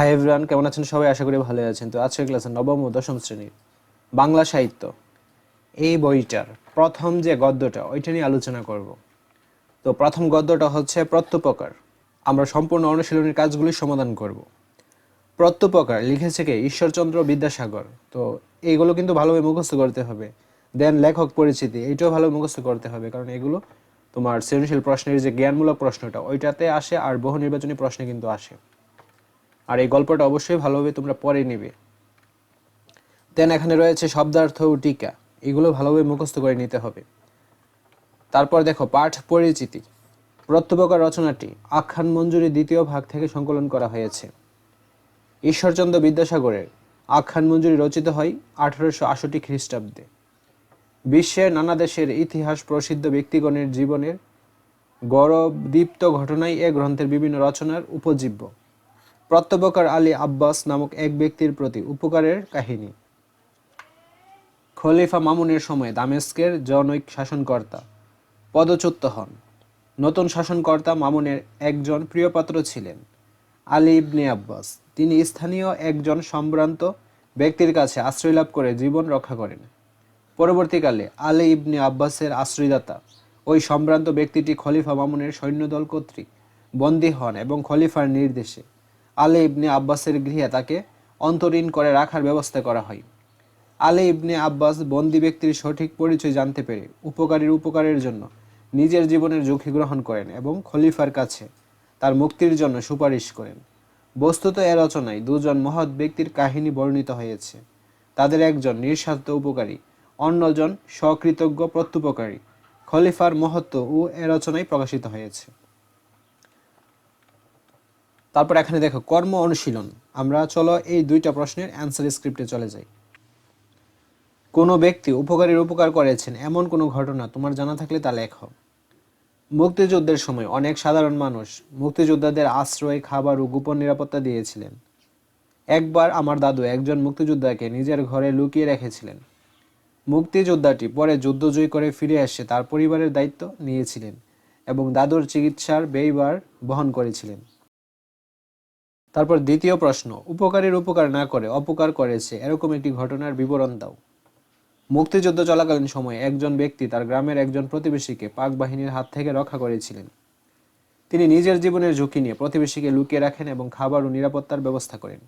Hi everyone কেমন আছেন সবাই? আশা করি ভালো আছেন। তো আজকের ক্লাসে নবম ও দশম শ্রেণির বাংলা সাহিত্য। এই বইটার প্রথম যে গদ্যটা, ওইটা নিয়ে আলোচনা করব। তো প্রথম গদ্যটা হচ্ছে প্রত্যুপকার। আমরা সম্পূর্ণ অনুশীলনের কাজগুলি সমাধান করব। প্রত্যুপকার লিখেছে কে? ঈশ্বরচন্দ্র বিদ্যাসাগর। তো এইগুলো কিন্তু ভালোভাবে মুখস্থ করতে হবে। দেন লেখক পরিচিতি এইটাও ভালো মুখস্থ করতে হবে। কারণ এগুলো তোমার সৃজনশীল প্রশ্নের যে জ্ঞানমূলক প্রশ্নটা, ওইটাতে আসে আর বহু নির্বাচনী প্রশ্নে কিন্তু আসে। আর এই গল্পটা অবশ্যই ভালোভাবে তোমরা পড়ে নেবে। দেন এখানে রয়েছে শব্দার্থ ও টিকা। এগুলো ভালোভাবে মুখস্থ করে নিতে হবে। তারপর দেখো, পাঠ পরিচিতি। প্রত্যবকার রচনাটি আখ্যান মঞ্জুরি দ্বিতীয় ভাগ থেকে সংকলন করা হয়েছে। ঈশ্বরচন্দ্র বিদ্যাসাগরের আখ্যান মঞ্জুরি রচিত হয় আঠারোশো আষট্টি খ্রিস্টাব্দে। বিশ্বের নানা দেশের ইতিহাস প্রসিদ্ধ ব্যক্তিগণের জীবনের গৌরবদীপ্ত ঘটনাই এ গ্রন্থের বিভিন্ন রচনার উপজীব্য। প্রত্যবকার আলী আব্বাস নামক এক ব্যক্তির প্রতি উপকারের কাহিনী। খলিফা মামুনের সময় দামেস্কের জনৈক শাসনকর্তা পদচ্যুত হন। নতুন শাসনকর্তা মামুনের একজন প্রিয়পাত্র ছিলেন আলী ইবনে আব্বাস। তিনি স্থানীয় একজন সম্ভ্রান্ত ব্যক্তির কাছে আশ্রয় লাভ করে জীবন রক্ষা করেন। পরবর্তীকালে আলী ইবনে আব্বাসের আশ্রয়দাতা ওই সম্ভ্রান্ত ব্যক্তিটি খলিফা মামুনের সৈন্যদল কর্তৃক বন্দী হন এবং খলিফার নির্দেশে আলী ইবনে আব্বাসের গৃহে তাকে অন্তরীণ করে রাখার ব্যবস্থা করা হয়। আলে ইবনে আব্বাস বন্দি ব্যক্তির সঠিক পরিচয় জানতে পেরে উপকারীর উপকারের জন্য নিজের জীবনের ঝুঁকি গ্রহণ করেন এবং খলিফার কাছে তার মুক্তির জন্য সুপারিশ করেন। বস্তুত এ রচনায় দুজন মহৎ ব্যক্তির কাহিনী বর্ণিত হয়েছে। তাদের একজন নিঃস্বার্থ উপকারী, অন্যজন স্বকৃতজ্ঞ প্রত্যুপকারী। খলিফার মহত্ব ও এ রচনায় প্রকাশিত হয়েছে। তারপর এখানে দেখো, কর্ম অনুশীলন। আমরা চলো এই দুইটা প্রশ্নের অ্যান্সার স্ক্রিপ্টে চলে যাই। কোনো ব্যক্তি উপকারীর উপকার করেছেন, এমন কোনো ঘটনা তোমার জানা থাকলে তা লেখো। মুক্তিযুদ্ধের সময় অনেক সাধারণ মানুষ মুক্তিযোদ্ধাদের আশ্রয়, খাবার ও গোপন নিরাপত্তা দিয়েছিলেন। একবার আমার দাদু একজন মুক্তিযোদ্ধাকে নিজের ঘরে লুকিয়ে রেখেছিলেন। মুক্তিযোদ্ধাটি পরে যুদ্ধজয়ী করে ফিরে এসে তার পরিবারের দায়িত্ব নিয়েছিলেন এবং দাদুর চিকিৎসার ব্যয়বার বহন করেছিলেন। তারপর দ্বিতীয় প্রশ্ন, উপকারীর উপকার না করে অপকার করেছে, এরকম একটি ঘটনার বিবরণ দাও। মুক্তিযুদ্ধ চলাকালীন সময়ে একজন ব্যক্তি তার গ্রামের একজন প্রতিবেশীকে পাক বাহিনীর হাত থেকে রক্ষা করেছিলেন। তিনি নিজের জীবনের ঝুঁকি নিয়ে প্রতিবেশীকে লুকিয়ে রাখেন এবং খাবার ও নিরাপত্তার ব্যবস্থা করেন।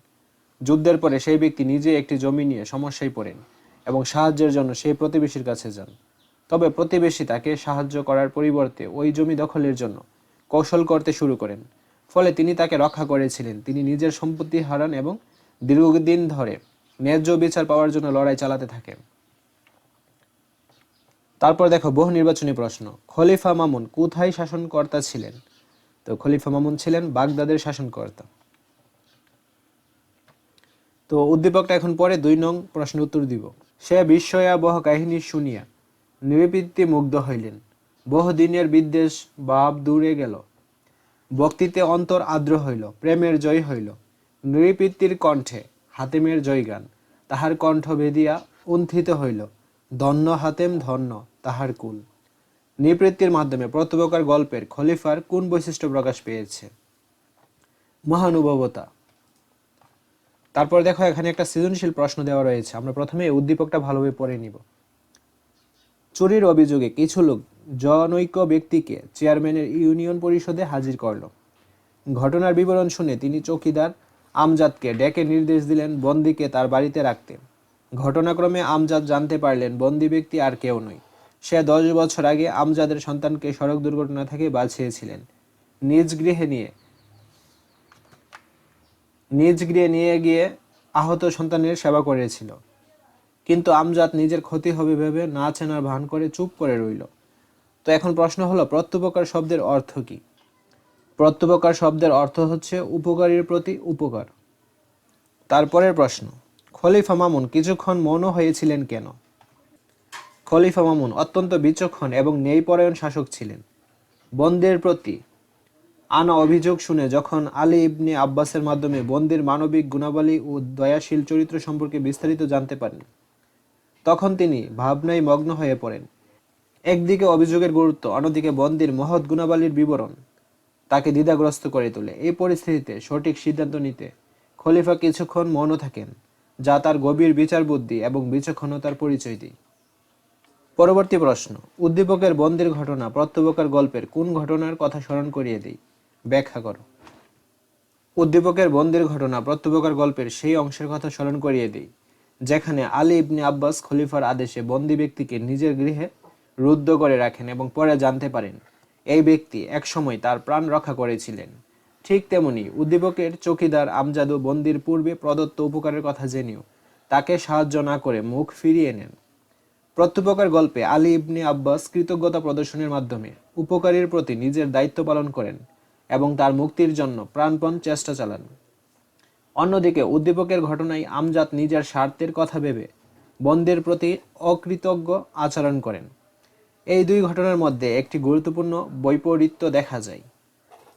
যুদ্ধের পরে সেই ব্যক্তি নিজে একটি জমি নিয়ে সমস্যায় পড়েন এবং সাহায্যের জন্য সেই প্রতিবেশীর কাছে যান। তবে প্রতিবেশী তাকে সাহায্য করার পরিবর্তে ওই জমি দখলের জন্য কৌশল করতে শুরু করেন। ফলে তিনি তাকে রক্ষা করেছিলেন। তিনি নিজের সম্পত্তি হারান এবং দীর্ঘদিন ধরে ন্যায্য বিচার পাওয়ার জন্য লড়াই চালাতে থাকেন। তারপর দেখো, বহু নির্বাচনী প্রশ্ন। খলিফা মামুন কোথায় শাসনকর্তা ছিলেন? তো খলিফা মামুন ছিলেন বাগদাদের শাসনকর্তা। তো উদ্দীপকটা এখন পরে দুই নং প্রশ্ন উত্তর দিব। সে বিস্ময়াবহ কাহিনী শুনিয়া নিরীপিত্তি মুগ্ধ হইলেন। বহুদিনের বিদ্বেষ বাপ দূরে গেল। বক্তিতে অন্তর আর্দ্র হইল, প্রেমের জয় হইল। নৃপিত্তির কণ্ঠে হাতেমের জয়গান, তাহার কণ্ঠ বেদিয়া উন্থিত হইল। ধন্য হাতেম ধন্য তাহার কুল। নৃবৃত্তির মাধ্যমে প্রত্যবকার গল্পের খলিফার কোন বৈশিষ্ট্য প্রকাশ পেয়েছে? মহানুভবতা। তারপর দেখো, এখানে একটা সৃজনশীল প্রশ্ন দেওয়া রয়েছে। আমরা প্রথমে উদ্দীপকটা ভালোভাবে পড়ে নিব। চুরির অভিযোগে কিছু লোক জনৈক ব্যক্তিকে চেয়ারম্যানের ইউনিয়ন পরিষদে হাজির করল। ঘটনার বিবরণ শুনে তিনি চৌকিদার আমজাদকে ডেকে নির্দেশ দিলেন বন্দিকে তার বাড়িতে রাখতে। ঘটনাক্রমে আমজাদ জানতে পারলেন বন্দি ব্যক্তি আর কেউ নয়। সে দশ বছর আগে আমজাদের সন্তানকে সড়ক দুর্ঘটনা থেকে বাঁচিয়েছিলেন। নিজ গৃহে নিয়ে, নিজ গৃহে নিয়ে গিয়ে আহত সন্তানের সেবা করেছিল। কিন্তু আমজাদ নিজের ক্ষতি হবে ভেবে না চেনার ভান করে চুপ করে রইল। তো এখন প্রশ্ন হলো, প্রত্যুপকার শব্দের অর্থ কি? প্রত্যুপকার শব্দের অর্থ হচ্ছে উপকারীর প্রতি উপকার। তারপরের প্রশ্ন, খলিফা মামুন কিছুক্ষণ মৌন হয়েছিলেন কেন? খলিফা মামুন অত্যন্ত বিচক্ষণ এবং ন্যায়পরায়ণ শাসক ছিলেন। বন্দের প্রতি আনা অভিযোগ শুনে যখন আলী ইবনে আব্বাসের মাধ্যমে বন্দির মানবিক গুণাবলী ও দয়াশীল চরিত্র সম্পর্কে বিস্তারিত জানতে পারেন, তখন তিনি ভাবনায় মগ্ন হয়ে পড়েন। একদিকে অভিযোগের গুরুত্ব, অন্যদিকে বন্দির মহৎ গুণাবলীর বিবরণ তাকে দ্বিধাগ্রস্ত করে তোলে। এই পরিস্থিতিতে সঠিক সিদ্ধান্ত নিতে খলিফা কিছুক্ষণ মৌন থাকেন, যা তার গভীর বিচার বুদ্ধি এবং বিচক্ষণতার পরিচয় দিই পরবর্তী প্রশ্ন, উদ্দীপকের বন্দির ঘটনা প্রত্যবকার গল্পের কোন ঘটনার কথা স্মরণ করিয়ে দিই ব্যাখ্যা করো। উদ্দীপকের বন্দির ঘটনা প্রত্যবকার গল্পের সেই অংশের কথা স্মরণ করিয়ে দিই যেখানে আলী ইবনে আব্বাস খলিফার আদেশে বন্দি ব্যক্তিকে নিজের গৃহে রুদ্ধ করে রাখেন এবং পরে জানতে পারেন, এই ব্যক্তি একসময় তার প্রাণ রক্ষা করেছিলেন। ঠিক তেমনি উদ্দীপকের চকিদার আমজাদু বন্দির পূর্বে প্রদত্ত উপকারের কথা জেনেও তাকে সাহায্য না করে মুখ ফিরিয়ে নেন। প্রত্যুপকার গল্পে আলী ইবনে আব্বাস কৃতজ্ঞতা প্রদর্শনের মাধ্যমে উপকারীর প্রতি নিজের দায়িত্ব পালন করেন এবং তার মুক্তির জন্য প্রাণপণ চেষ্টা চালান। অন্যদিকে উদ্দীপকের ঘটনায় আমজাদ নিজের স্বার্থের কথা ভেবে বন্দের প্রতি অকৃতজ্ঞ আচরণ করেন। এই দুই ঘটনার মধ্যে একটি গুরুত্বপূর্ণ বৈপরীত্য দেখা যায়।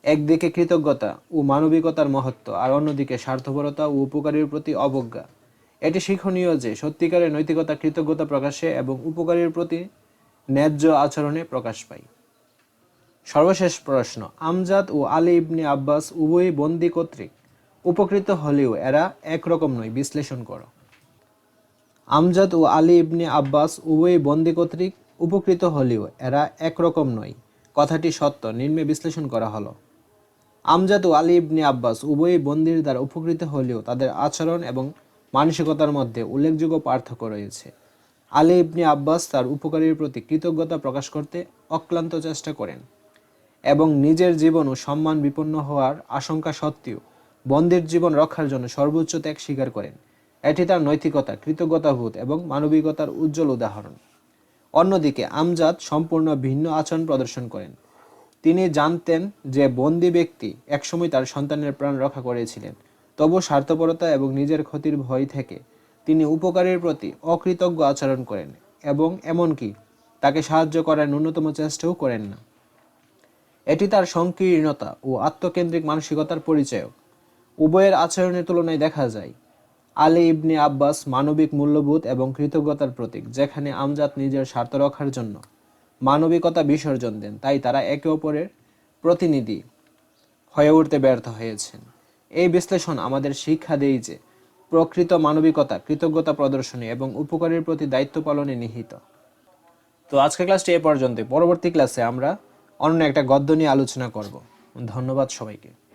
একদিকে কৃতজ্ঞতা ও মানবিকতার মহত্ব, আর অন্যদিকে স্বার্থপরতা ও উপকারীর প্রতি অবজ্ঞা। এটি শিক্ষণীয় যে সত্যিকারের নৈতিকতা কৃতজ্ঞতা প্রকাশে এবং উপকারীর প্রতি ন্যায্য আচরণে প্রকাশ পায়। সর্বশেষ প্রশ্ন, আমজাদ ও আলী ইবনে আব্বাস উভয়ই বন্দি কর্তৃক উপকৃত হলেও এরা একরকম নয়, বিশ্লেষণ করো। আমজাদ ও আলী ইবনে আব্বাস উভয়ই বন্দি কর্তৃক উপকৃত হলেও এরা একরকম নয়। কথাটি সত্য, নিম্নে বিশ্লেষণ করা হলো। আমজাদ ও আলী ইবনে আব্বাস উভয়ই বন্দির দ্বারা উপকৃত হলেও তাদের আচরণ এবং মানসিকতার মধ্যে উল্লেখযোগ্য পার্থক্য রয়েছে। আলী ইবনে আব্বাস তার উপকারীর প্রতি কৃতজ্ঞতা প্রকাশ করতে অক্লান্ত চেষ্টা করেন এবং নিজের জীবন ও সম্মান বিপন্ন হওয়ার আশঙ্কা সত্ত্বেও বন্দির জীবন রক্ষার জন্য সর্বোচ্চ ত্যাগ স্বীকার করেন। এটি তার নৈতিকতা, কৃতজ্ঞতাবোধ এবং মানবিকতার উজ্জ্বল উদাহরণ। অন্যদিকে আমজাদ সম্পূর্ণ ভিন্ন আচরণ প্রদর্শন করেন। তিনি জানতেন যে বন্দি ব্যক্তি একসময় তার সন্তানের প্রাণ রক্ষা করেছিলেন। তবু স্বার্থপরতা এবং নিজের ক্ষতির ভয় থেকে তিনি উপকারীর প্রতি অকৃতজ্ঞ আচরণ করেন এবং এমনকি তাকে সাহায্য করার ন্যূনতম চেষ্টাও করেন না। এটি তার সংকীর্ণতা ও আত্মকেন্দ্রিক মানসিকতার পরিচয় উভয়ের আচরণের তুলনায় দেখা যায় আলী ইবনে আব্বাস মানবিক মূল্যবোধ এবং কৃতজ্ঞতার প্রতীক, যেখানে আমজাদ নিজের স্বার্থ রক্ষার জন্য মানবিকতা বিসর্জন দেন, তাই তারা একে অপরের প্রতিনিধি হয়ে উঠতে ব্যর্থ হয়েছেন। এই বিশ্লেষণ আমাদের শিক্ষা দেয় যে প্রকৃত মানবিকতা, কৃতজ্ঞতা প্রদর্শনী এবং উপকারের প্রতি দায়িত্ব পালনে নিহিত। তো আজকের ক্লাসটি এ পর্যন্ত পরবর্তী ক্লাসে আমরা অন্য একটা গদ্য নিয়ে আলোচনা করব। ধন্যবাদ সবাইকে।